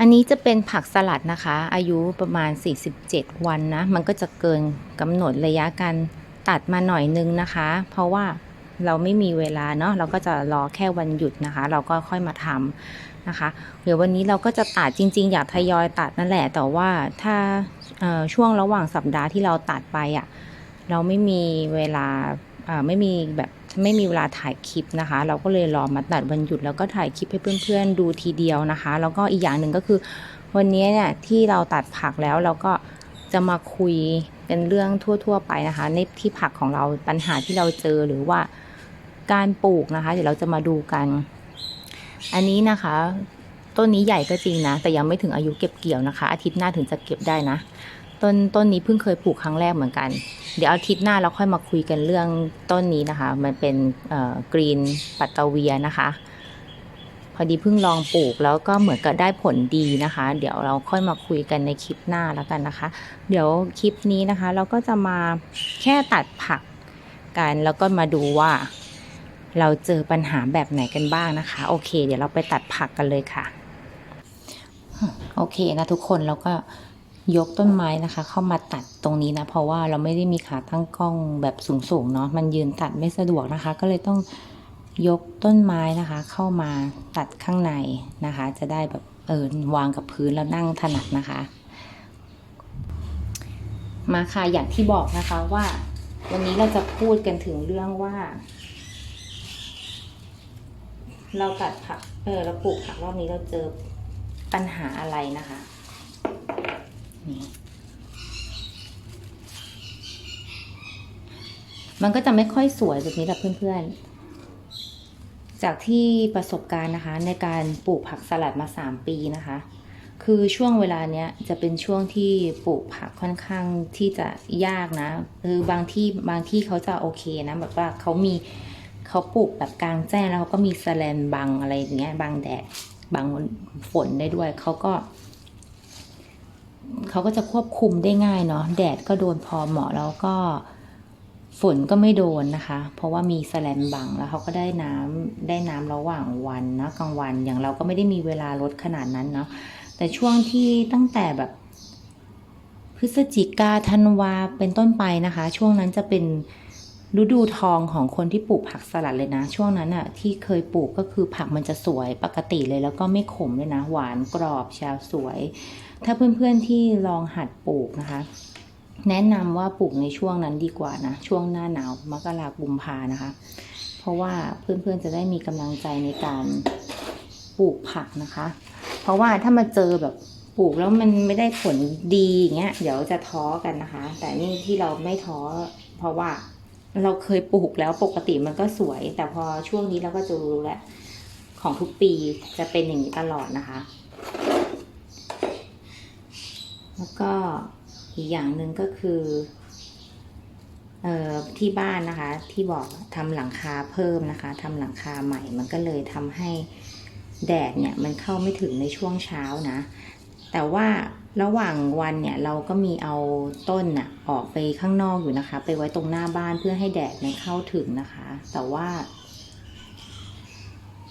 อันนี้จะเป็นผักสลัดนะคะ อายุประมาณ 47 วันนะ มันก็จะเกินกำหนดระยะการตัดมาหน่อยนึงนะคะ เพราะว่าเราไม่มีเวลาเนาะเราก็จะรอแค่วันหยุดนะคะ เราก็ค่อยมาทำนะคะ เดี๋ยววันนี้เราก็จะตัดจริง ๆ อยากทยอยตัดนั่นแหละ แต่ว่าถ้าช่วงระหว่างสัปดาห์ที่เราตัดไปอะ่ะเราไม่มีเวลาไม่มีแบบ ไม่มีเวลาถ่ายคลิปนะคะ เราก็เลยรอมาตัดวันหยุดแล้วก็ถ่ายคลิปให้เพื่อนๆดูทีเดียวนะคะ แล้วก็อีกอย่างหนึ่งก็คือ วันนี้เนี่ยที่เราตัดผักแล้วเราก็จะมาคุยเป็นเรื่องทั่ว ๆ ไปนะคะ ในที่ผักของเราปัญหาที่เราเจอหรือว่าการปลูกนะคะ เดี๋ยวเราจะมาดูกัน อันนี้นะคะต้นนี้ใหญ่ก็จริงนะ แต่ยังไม่ถึงอายุเก็บเกี่ยวนะคะ อาทิตย์หน้าถึงจะเก็บได้นะ ต้นต้นนี้เพิ่งเคยปลูกครั้งแรกเหมือนกัน เดี๋ยวอาทิตย์หน้าเราค่อยมาคุยกันเรื่องต้นนี้นะคะ มันเป็นกรีนปัตตาเวียนะคะ พอดีเพิ่งลองปลูกแล้วก็เหมือนกับได้ผลดีนะคะ เดี๋ยวเราค่อยมาคุยกันในคลิปหน้าแล้วกันนะคะ เดี๋ยวคลิปนี้นะคะ เราก็จะมาแค่ตัดผักกัน แล้วก็มาดูว่า เราเจอปัญหาแบบไหนกันบ้างนะคะ โอเค เดี๋ยวเราไปตัดผักกันเลยค่ะ โอเคนะทุกคนแล้วก็ ยกต้นไม้นะคะ เข้ามาตัดตรงนี้นะ เพราะว่าเราไม่ได้มีขาตั้งกล้องแบบสูงๆเนาะมันยืนตัดไม่สะดวกนะคะ ก็เลยต้องยกต้นไม้นะคะ เข้ามาตัดข้างในนะคะ จะได้แบบเออวางกับพื้นแล้วนั่งถนัดนะคะ มาค่ะอย่างที่บอกนะคะว่า วันนี้เราจะพูดกันถึงเรื่องว่า เราตัดผักเออเราปลูกผักรอบนี้เราเจอปัญหาอะไรนะคะ นี่มันก็จะไม่ค่อยสวยแบบนี้แหละเพื่อนๆ จากที่ประสบการณ์นะคะ ในการปลูกผักสลัดมา 3 ปีนะคะ คือช่วงเวลาเนี้ยจะเป็นช่วงที่ปลูกผักค่อนข้างที่จะยากนะ คือบางที่บางที่เขาจะโอเคนะแบบว่าเขามีเขาปลูกแบบกลางแจ้งแล้วเขาก็มีแสแลนบังอะไรอย่างเงี้ยบังแดดบังฝนได้ด้วยเขาก็ เขาก็จะควบคุมได้ง่ายเนาะแดดก็โดนพอเหมาะแล้วก็ฝนก็ไม่โดนนะคะ เพราะว่ามีแสแลมบังแล้วเขาก็ได้น้ำได้น้ำระหว่างวันนะกลางวันอย่างเราก็ไม่ได้มีเวลาลดขนาดนั้นเนาะแต่ช่วงที่ตั้งแต่แบบพฤศจิกาธันวาเป็นต้นไปนะคะ ช่วงนั้นจะเป็น ฤดูทองของคนที่ปลูกผักสลัดเลยนะ ช่วงนั้นอะที่เคยปลูกก็คือผักมันจะสวยปกติเลยแล้วก็ไม่ขมเลยนะ หวานกรอบชาวสวย ถ้าเพื่อนๆที่ลองหัดปลูกนะคะ แนะนำว่าปลูกในช่วงนั้นดีกว่านะ ช่วงหน้าหนาวมกรากุมภานะคะ เพราะว่าเพื่อนๆจะได้มีกำลังใจในการปลูกผักนะคะ เพราะว่าถ้ามาเจอแบบปลูกแล้วมันไม่ได้ผลดีอย่างเงี้ยเดี๋ยวจะท้อกันนะคะ แต่นี่ที่เราไม่ท้อเพราะว่า เราเคยปลูกแล้วปกติมันก็สวย แต่พอช่วงนี้เราก็จะรู้แล้วของทุกปีจะเป็นอย่างนี้ตลอดนะคะ แล้วก็อีกอย่างหนึ่งก็คือเอ่อที่บ้านนะคะ ที่บอกทำหลังคาเพิ่มนะคะทำหลังคาใหม่ มันก็เลยทำให้แดดเนี่ยมันเข้าไม่ถึงในช่วงเช้านะ แต่ว่า ระหว่างวันเนี่ยเราก็มีเอาต้นน่ะออกไปข้างนอกอยู่นะคะ ไปไว้ตรงหน้าบ้านเพื่อให้แดดมันเข้าถึงนะคะ แต่ว่า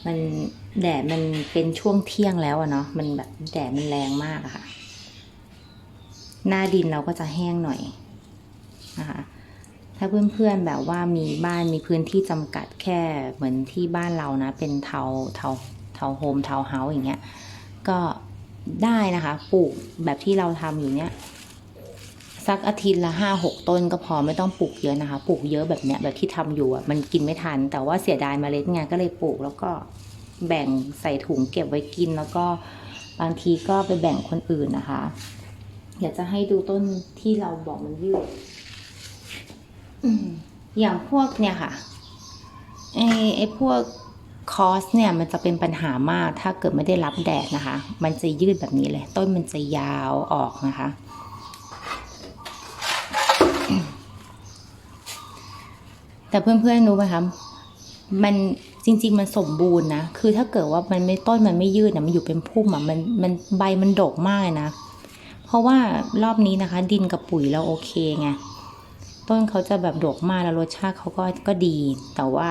มันแดดมันเป็นช่วงเที่ยงแล้วอะเนาะมันแบบแดดมันแรงมากอะค่ะ หน้าดินเราก็จะแห้งหน่อยนะคะ ถ้าเพื่อนๆแบบว่ามีบ้านมีพื้นที่จำกัดแค่เหมือนที่บ้านเรานะ เป็นเทาเทาเทาโฮมเทาเฮาส์อย่างเงี้ย ก็ ได้นะคะ ปลูกแบบที่เราทำอยู่เนี้ยสักอาทิตย์ละห้าหกต้นก็พอไม่ต้องปลูกเยอะนะคะ ปลูกเยอะแบบเนี้ยแบบที่ทำอยู่อะมันกินไม่ทัน แต่ว่าเสียดายเมล็ดไงก็เลยปลูกแล้วก็แบ่งใส่ถุงเก็บไว้กิน แล้วก็บางทีก็ไปแบ่งคนอื่นนะคะอยากจะให้ดูต้นที่เราบอกมันยืดออย่างพวกเนี่ยค่ะไอ้ไอ้พวก คอสเนี่ยมันจะเป็นปัญหามากถ้าเกิดไม่ได้รับแดดนะคะ มันจะยืดแบบนี้เลย ต้นมันจะยาวออกนะคะ แต่เพื่อนๆรู้ไหมคะมันจริง ๆ มันสมบูรณ์นะ คือถ้าเกิดว่ามันไม่ต้นมันไม่ยืดนะมันอยู่เป็นพุ่มอะมันมันใบมันดกมากเลยนะ เพราะว่ารอบนี้นะคะ ดินกับปุ๋ยเราโอเคไงต้นเขาจะแบบดกมากแล้วรสชาติเขาก็ก็ดี แต่ว่า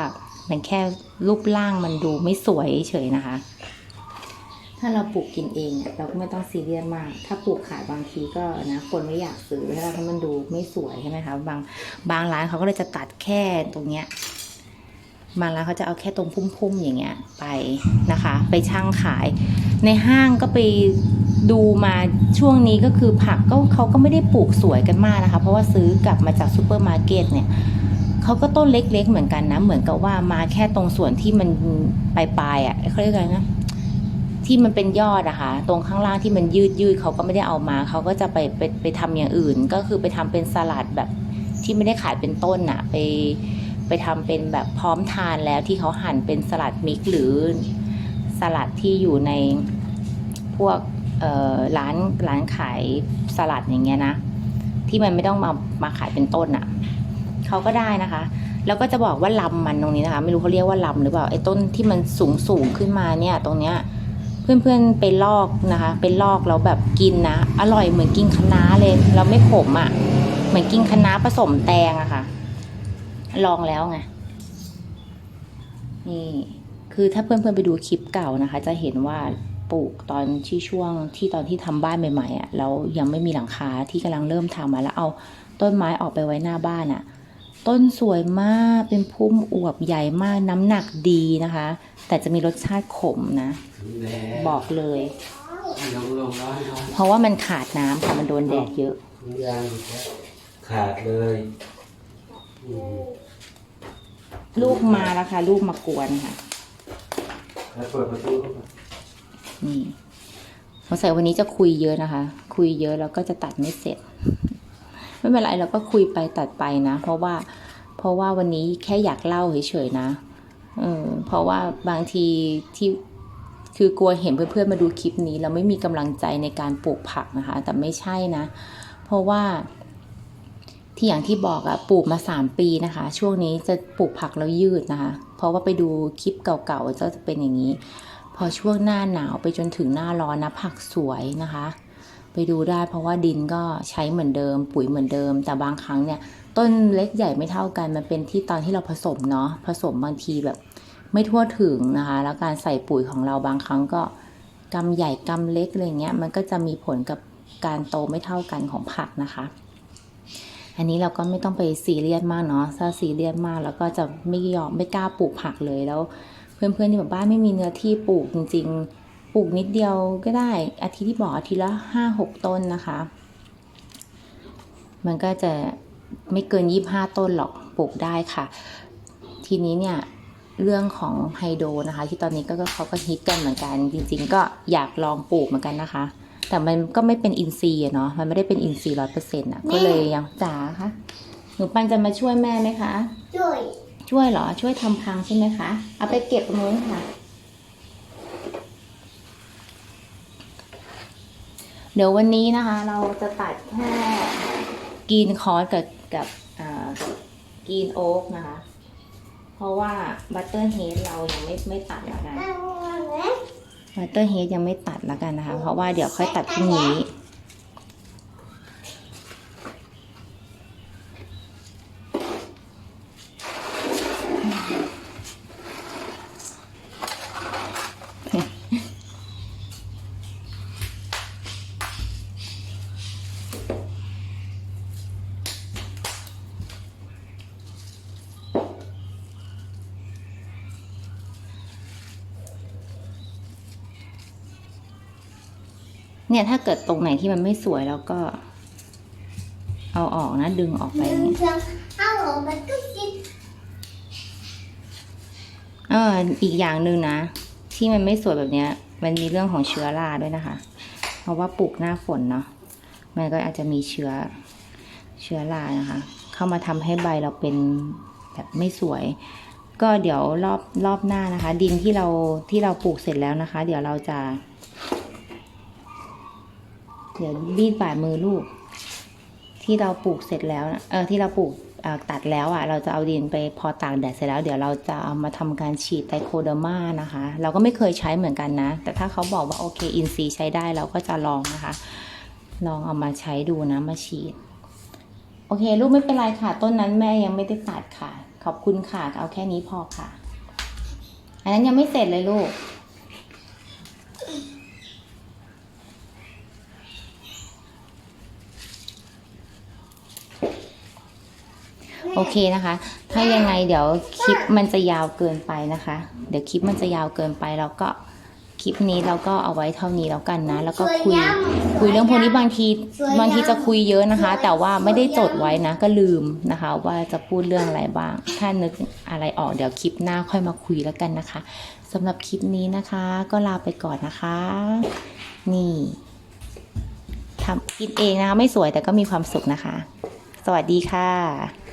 มันแค่รูปร่างมันดูไม่สวยเฉยนะคะ ถ้าเราปลูกกินเองเนี่ยเราก็ไม่ต้องซีเรียสมาก ถ้าปลูกขายบางทีก็นะคนไม่อยากซื้อถ้ามันดูไม่สวยใช่ไหมคะบางบางร้านเขาก็เลยจะตัดแค่ตรงเนี้ยบางร้านเขาจะเอาแค่ตรงพุ่มๆอย่างเงี้ยไปนะคะ ไปช่างขาย ในห้างก็ไปดูมาช่วงนี้ก็คือผักก็เขาก็ไม่ได้ปลูกสวยกันมากนะคะ เพราะว่าซื้อกลับมาจากซูเปอร์มาร์เก็ตเนี่ย เขาก็ต้นเล็ก ๆ เหมือนกันนะ เหมือนกับว่ามาแค่ตรงส่วนที่มันปลายๆอะเขาเรียกอะไรนะที่มันเป็นยอดอะค่ะตรงข้างล่างที่มันยืดยืดๆเขาก็ไม่ได้เอามา เขาก็จะไปไปไปทำอย่างอื่น ก็คือไปทำเป็นสลัดแบบที่ไม่ได้ขายเป็นต้นอะไปไปทำเป็นแบบพร้อมทานแล้วที่เขาหั่นเป็นสลัดมิกหรือสลัดที่อยู่ในพวกร้านร้านขายสลัดอย่างเงี้ยนะ ที่มันไม่ต้องมามาขายเป็นต้นอะ เขาก็ได้นะคะ แล้วก็จะบอกว่าลำมันตรงนี้นะคะ ไม่รู้เขาเรียกว่าลำหรือเปล่าไอ้ต้นที่มันสูงสูงขึ้นมาเนี่ย ตรงเนี้ยเพื่อนๆไปลอกนะคะ เป็นลอกแล้วแบบกินนะอร่อยเหมือนกินคะน้าเลยแล้วไม่ขมอะ่ะ เหมือนกินคะน้าผสมแตงอะค่ะ ลองแล้วไงนี่คือถ้าเพื่อนๆไปดูคลิปเก่านะคะ จะเห็นว่าปลูกตอนที่ช่วงที่ตอนที่ทำบ้านใหม่ๆอะ่ะแล้วยังไม่มีหลังคาที่กำลังเริ่มทำมาแล้วเอาต้นไม้ออกไปไว้หน้าบ้านอะ่ะ ต้นสวยมากเป็นพุ่มอวบใหญ่มากน้ำหนักดีนะคะ แต่จะมีรสชาติขมนะแดดบอกเลยลงลงร้อนร้อนเพราะว่ามันขาดน้ำค่ะมันโดนแดดเยอะทุกอย่างขาดเลยอืมลูกมาแล้วค่ะ ลูกมากวนค่ะแล้วเปิดประตูเข้ามานี่สงสัยวันนี้จะคุยเยอะนะคะ คุยเยอะแล้วก็จะตัดไม่เสร็จ ไม่เป็นไรเราก็คุยไปตัดไปนะ เพราะว่าเพราะว่าวันนี้แค่อยากเล่าเฉยๆนะเออเพราะว่าบางทีที่คือกลัวเห็นเพื่อนๆมาดูคลิปนี้แล้วไม่มีกำลังใจในการปลูกผักนะคะ แต่ไม่ใช่นะ เพราะว่าที่อย่างที่บอกอะปลูกมาสามปีนะคะ ช่วงนี้จะปลูกผักแล้วยืดนะคะ เพราะว่าไปดูคลิปเก่าๆจะเป็นอย่างนี้ พอช่วงหน้าหนาวไปจนถึงหน้าร้อนนะผักสวยนะคะ ไปดูได้เพราะว่าดินก็ใช้เหมือนเดิม ปุ๋ยเหมือนเดิม แต่บางครั้งเนี่ย ต้นเล็กใหญ่ไม่เท่ากันมันเป็นที่ตอนที่เราผสมเนาะผสมบางทีแบบ ไม่ทั่วถึงนะคะ แล้วการใส่ปุ๋ยของเราบางครั้งก็กำใหญ่กำเล็กอะไรเงี้ยมันก็จะมีผลกับการโตไม่เท่ากันของผักนะคะ อันนี้เราก็ไม่ต้องไปซีเรียสมากเนาะถ้าซีเรียสมากแล้วก็จะไม่ยอมไม่กล้าปลูกผักเลยแล้ว เพื่อนๆที่แบบบ้านไม่มีเนื้อที่ปลูกจริงๆ ปลูกนิดเดียวก็ได้ อาทิตย์ที่บอกอาทิตย์ละห้าหกต้นนะคะ มันก็จะไม่เกินยี่ห้าต้นหรอกปลูกได้ค่ะ ทีนี้เนี่ยเรื่องของไฮโดรนะคะ ที่ตอนนี้ก็ก็เขาก็ฮิตกันเหมือนกันจริง ๆ ก็อยากลองปลูกเหมือนกันนะคะ แต่มันก็ไม่เป็นอินทรีย์อะเนาะมันไม่ได้เป็นอินทรีย์ร้อยเปอร์เซ็นต์อะก็เลยยังจ๋าคะหนูปันจะมาช่วยแม่ไหมคะ ช่วย ช่วยเหรอช่วยทำพังใช่ไหมคะ เอาไปเก็บตรงนู้นค่ะ เดี๋ยววันนี้นะคะ เราจะตัดแค่กรีนคอร์สกับกับกรีนโอ๊กนะคะ เพราะว่าบัตเตอร์เฮดเรายังไม่ไม่ตัดแล้วกันบัตเตอร์เฮดยังไม่ตัดแล้วกันนะคะ เพราะว่าเดี๋ยวค่อยตัดพรุ่งนี้ เนี่ยถ้าเกิดตรงไหนที่มันไม่สวยแล้วก็ เอาออกนะ ดึงออกไปเนี่ยสองเอาออกมันก็กินเอออีกอย่างหนึ่งนะ ที่มันไม่สวยแบบเนี้ย มันมีเรื่องของเชื้อราด้วยนะคะ เพราะว่าปลูกหน้าฝนเนาะมันก็อาจจะมีเชื้อเชื้อรานะคะ เข้ามาทำให้ใบเราเป็นแบบไม่สวย ก็เดี๋ยวรอบรอบหน้านะคะ ดินที่เราที่เราปลูกเสร็จแล้วนะคะ เดี๋ยวเราจะ เดี๋ยวบีดฝ่ามือลูก ที่เราปลูกเสร็จแล้วนะเออที่เราปลูกตัดแล้วอะ เราจะเอาดินไปพอตากแดดเสร็จแล้ว เดี๋ยวเราจะเอามาทำการฉีดไตโคเดอร์มานะคะ เราก็ไม่เคยใช้เหมือนกันนะ แต่ถ้าเขาบอกว่าโอเคอินซีใช้ได้เราก็จะลองนะคะ ลองเอามาใช้ดูนะมาฉีด โอเค ลูกไม่เป็นไรค่ะ ต้นนั้นแม่ยังไม่ได้ตัดค่ะ ขอบคุณค่ะ เอาแค่นี้พอค่ะ อันนั้นยังไม่เสร็จเลยลูก โอเคนะคะ ถ้ายังไงเดี๋ยวคลิปมันจะยาวเกินไปนะคะ เดี๋ยวคลิปมันจะยาวเกินไปแล้วก็คลิปนี้เราก็เอาไว้เท่านี้แล้วกันนะ แล้วก็คุยคุยเรื่องพวกนี้บางทีบางทีจะคุยเยอะนะคะ แต่ว่าไม่ได้จดไว้นะ ก็ลืมนะคะ ว่าจะพูดเรื่องอะไรบ้าง ถ้านึกอะไรออกเดี๋ยวคลิปหน้าค่อยมาคุยแล้วกันนะคะสำหรับคลิปนี้นะคะ ก็ลาไปก่อนนะคะ นี่ทำกินเองนะคะไม่สวยแต่ก็มีความสุขนะคะ สวัสดีค่ะ